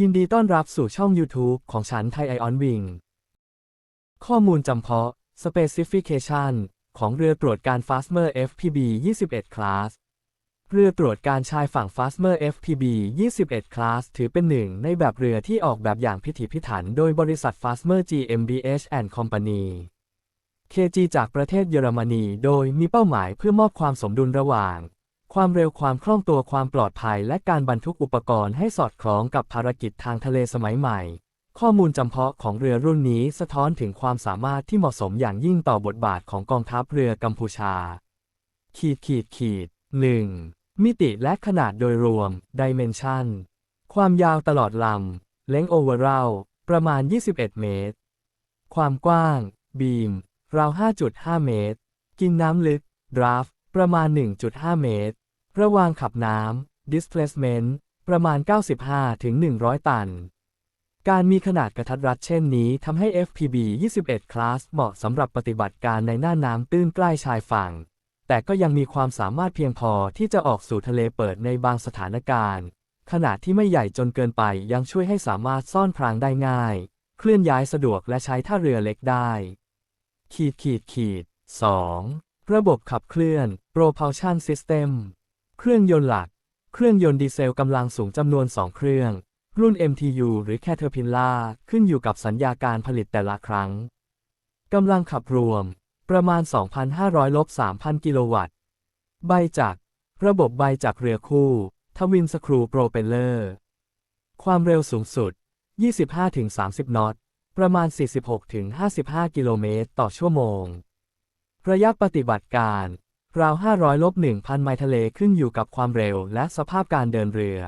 ยินดีต้อนรับสู่ช่อง YouTube ของฉันไทยไอออนวิง ข้อมูลจำเพาะ Specification ของเรือตรวจการ Fasmer FPB 21 Class เรือตรวจการชายฝั่ง Fasmer FPB 21 Class ถือเป็นหนึ่งในแบบเรือที่ออกแบบอย่างพิถีพิถัน โดยบริษัท Fasmer GmbH and Company KG จากประเทศเยอรมนี โดยมีเป้าหมายเพื่อมอบความสมดุลระหว่าง ความเร็วความคล่องตัวความปลอดภัย และการบรรทุกอุปกรณ์ให้สอดคล้องกับภารกิจทางทะเลสมัยใหม่ ข้อมูลจำเพาะของเรือรุ่นนี้สะท้อนถึงความสามารถที่เหมาะสมอย่างยิ่งต่อบทบาทของกองทัพเรือกัมพูชา ขีดขีดขีด 1. มิติและขนาดโดยรวม Dimension ความยาวตลอดลำ Length overall ประมาณ 21 เมตร ความกว้าง Beam ราว 5.5 เมตร กินน้ำลึก Draft ประมาณ 1.5 เมตร ระวางขับน้ำ Displacement ประมาณ 95-100 ตัน การมีขนาดกระทัดรัดเช่นนี้ทำให้ FPB 21 Class เหมาะสำหรับปฏิบัติการในหน้าน้ำตื้นใกล้ชายฝั่ง แต่ก็ยังมีความสามารถเพียงพอที่จะออกสู่ทะเลเปิดในบางสถานการณ์ ขนาดที่ไม่ใหญ่จนเกินไปยังช่วยให้สามารถซ่อนพรางได้ง่าย เคลื่อนย้ายสะดวกและใช้ท่าเรือเล็กได้ ขีดขีดขีด 2. ระบบขับเคลื่อน propulsion system เครื่องยนต์หลัก เครื่องยนต์ดีเซลกำลังสูงจำนวน 2 เครื่อง รุ่น MTU หรือ Caterpillar ขึ้นอยู่กับสัญญาการผลิตแต่ละครั้ง กำลังขับรวม ประมาณ 2,500ลบ3,000 กิโลวัตต์ ใบจักร ระบบใบจักรเรือคู่ ทวินสครูโปรเปลเลอร์ ความเร็วสูงสุด 25-30 นอต ประมาณ 46-55 กิโลเมตรต่อชั่วโมง ระยะปฏิบัติการ ราว 500ลบ1,000 ไมล์ทะเลขึ้นอยู่กับความเร็วและสภาพการเดินเรือ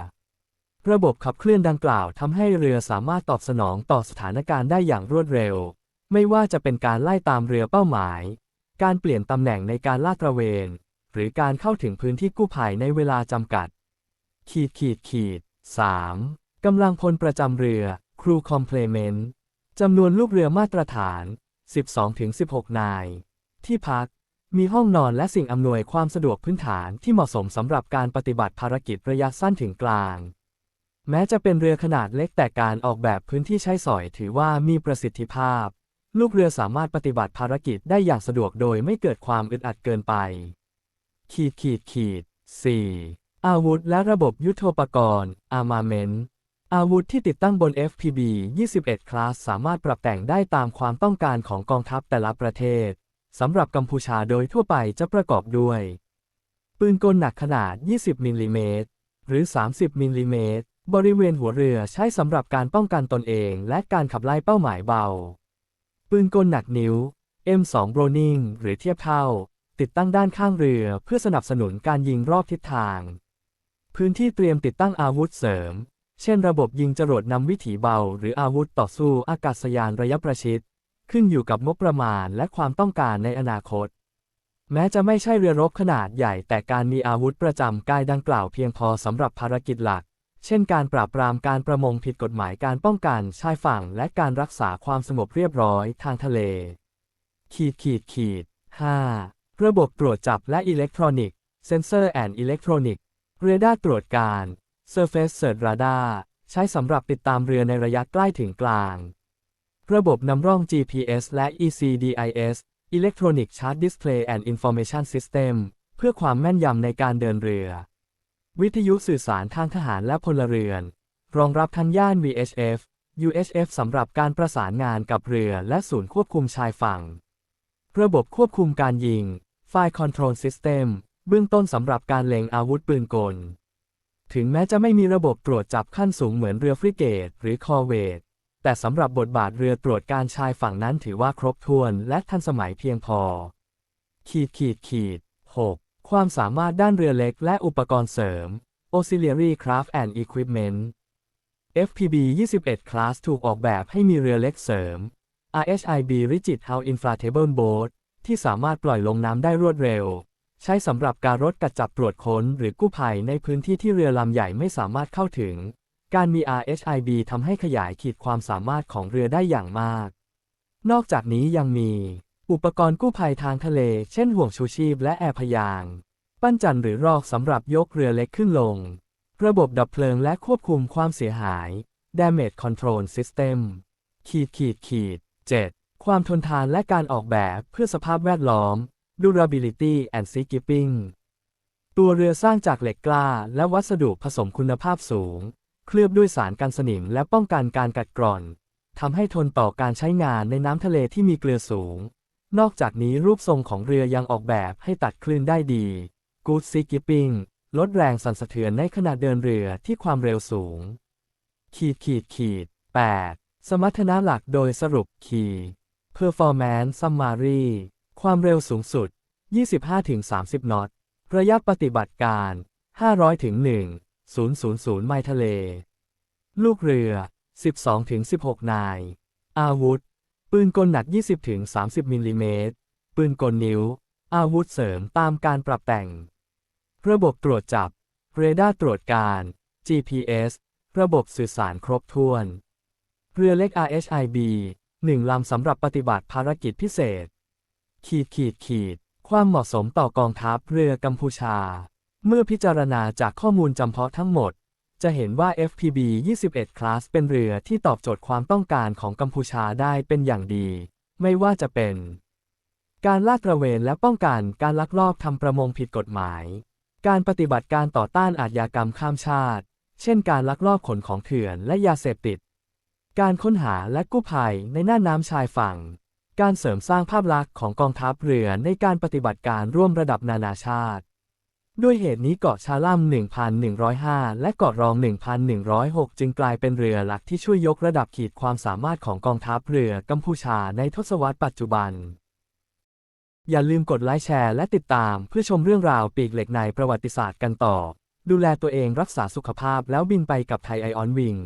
ระบบขับเคลื่อนดังกล่าวทำให้เรือสามารถตอบสนองต่อสถานการณ์ได้อย่างรวดเร็ว ไม่ว่าจะเป็นการไล่ตามเรือเป้าหมาย การเปลี่ยนตำแหน่งในการลาดตระเวน หรือการเข้าถึงพื้นที่กู้ภัยในเวลาจำกัด ขีดขีดขีด 3. กำลังพลประจำเรือ ครูคอมเพลเมนต์จำนวนลูกเรือมาตรฐาน 12-16 นาย ที่พัก มีห้องนอนและสิ่งอำนวยความสะดวกพื้นฐานที่เหมาะสมสำหรับการปฏิบัติภารกิจระยะสั้นถึงกลาง แม้จะเป็นเรือขนาดเล็กแต่การออกแบบพื้นที่ใช้สอยถือว่ามีประสิทธิภาพ ลูกเรือสามารถปฏิบัติภารกิจได้อย่างสะดวกโดยไม่เกิดความอึดอัดเกินไป ขีดขีดขีด 4. อาวุธและระบบยุทโธปกรณ์ armament อาวุธที่ติดตั้งบน FPB 21 Class สามารถปรับแต่งได้ตามความต้องการของกองทัพแต่ละประเทศ สำหรับกัมพูชาโดยทั่วไปจะประกอบด้วย ปืนกลหนักขนาด 20 มิลลิเมตร หรือ 30 มิลลิเมตร บริเวณหัวเรือใช้สำหรับการป้องกันตนเองและการขับไล่เป้าหมายเบา ปืนกลหนักนิ้ว M2 Browning หรือเทียบเท่า ติดตั้งด้านข้างเรือเพื่อสนับสนุนการยิงรอบทิศทาง พื้นที่เตรียมติดตั้งอาวุธเสริม เช่น ระบบยิงจรวดนำวิถีเบา หรืออาวุธต่อสู้อากาศยานระยะประชิด ขึ้นอยู่กับงบประมาณและความต้องการในอนาคต แม้จะไม่ใช่เรือรบขนาดใหญ่ แต่การมีอาวุธประจำกายดังกล่าวเพียงพอสำหรับภารกิจหลัก เช่นการปราบปรามการประมงผิดกฎหมายการป้องกันชายฝั่ง และการรักษาความสงบเรียบร้อยทางทะเล ขีดขีดขีด 5. ระบบตรวจจับและอิเล็กทรอนิกส์ Sensor and Electronic เรดาร์ตรวจการ Surface Search Radar ใช้สำหรับติดตามเรือในระยะใกล้ถึงกลาง ระบบนำร่อง GPS และ ECDIS Electronic Chart Display and Information System เพื่อความแม่นยำในการเดินเรือ วิทยุสื่อสารทางทหารและพลเรือน รองรับทันย่าน VHF UHF สำหรับการประสานงานกับเรือและศูนย์ควบคุมชายฝั่ง ระบบควบคุมการยิง Fire Control System เบื้องต้นสำหรับการเล็งอาวุธปืนกล ถึงแม้จะไม่มีระบบตรวจจับขั้นสูงเหมือนเรือฟริเกต หรือคอเวต แต่สำหรับบทบาทเรือตรวจการชายฝั่งนั้นถือว่าครบถ้วนและทันสมัยเพียงพอ ขีดขีดขีด 6. ความสามารถด้านเรือเล็กและอุปกรณ์เสริม Auxiliary Craft and Equipment FPB 21 Class ถูกออกแบบให้มีเรือเล็กเสริม RHIB Rigid Hull Inflatable Boat ที่สามารถปล่อยลงน้ำได้รวดเร็ว ใช้สำหรับการรถกัดจับตรวจค้นหรือกู้ภัยในพื้นที่ที่เรือลำใหญ่ไม่สามารถเข้าถึง การมี RHIB ทำให้ขยายขีดความสามารถของเรือได้อย่างมาก นอกจากนี้ยังมี อุปกรณ์กู้ภัยทางทะเล เช่นห่วงชูชีพและแอร์พยาง ปั้นจันหรือรอกสำหรับยกเรือเล็กขึ้นลง ระบบดับเพลิงและควบคุมความเสียหาย Damage Control System ขีดขีดขีด 7. ความทนทานและการออกแบบเพื่อสภาพแวดล้อม Durability and Seakeeping ตัวเรือสร้างจากเหล็กกล้าและวัสดุผสมคุณภาพสูง เคลือบด้วยสารกันสนิมและป้องกันการกัดกร่อนทำให้ทนต่อการใช้งานในน้ำทะเลที่มีเกลือสูง นอกจากนี้รูปทรงของเรือยังออกแบบให้ตัดคลื่นได้ดี Good Seakeeping ลดแรงสั่นสะเทือนในขณะเดินเรือที่ความเร็วสูง ขีดขีดขีด 8. สมรรถนะหลักโดยสรุปคีย์ Performance Summary ความเร็วสูงสุด 25-30 นอต ระยะปฏิบัติการ 500-1 0.000 ไมล์ทะเล ลูกเรือ 12-16 นาย อาวุธ ปืนกลหนัก 20-30 มิลลิเมตร ปืนกลนิ้ว อาวุธเสริมตามการปรับแต่ง ระบบตรวจจับ เรดาร์ตรวจการ GPS ระบบสื่อสารครบถ้วน เรือเล็ก RHIB หนึ่งลำสำหรับปฏิบัติภารกิจพิเศษ ขีดขีดขีด ความเหมาะสมต่อกองทัพเรือกัมพูชา เมื่อพิจารณาจากข้อมูลจำเพาะทั้งหมด จะเห็นว่า FPB 21 Class เป็นเรือที่ตอบโจทย์ความต้องการของกัมพูชาได้เป็นอย่างดี ไม่ว่าจะเป็น การลาดตระเวนและป้องกันการลักลอบทำประมงผิดกฎหมาย การปฏิบัติการต่อต้านอาชญากรรมข้ามชาติ เช่นการลักลอบขนของเถื่อนและยาเสพติด การค้นหาและกู้ภัยในน่านน้ำชายฝั่ง การเสริมสร้างภาพลักษณ์ของกองทัพเรือในการปฏิบัติการร่วมระดับนานาชาติ ด้วยเหตุนี้เกาะชาลัม1,105 และเกาะรอง 1,106 จึงกลายเป็นเรือหลักที่ช่วยยกระดับขีดความสามารถของกองทัพเรือกัมพูชาในทศวรรษปัจจุบัน อย่าลืมกดไลค์แชร์และติดตามเพื่อชมเรื่องราวปีกเหล็กในประวัติศาสตร์กันต่อ ดูแลตัวเองรักษาสุขภาพแล้วบินไปกับไทยไอออนวิง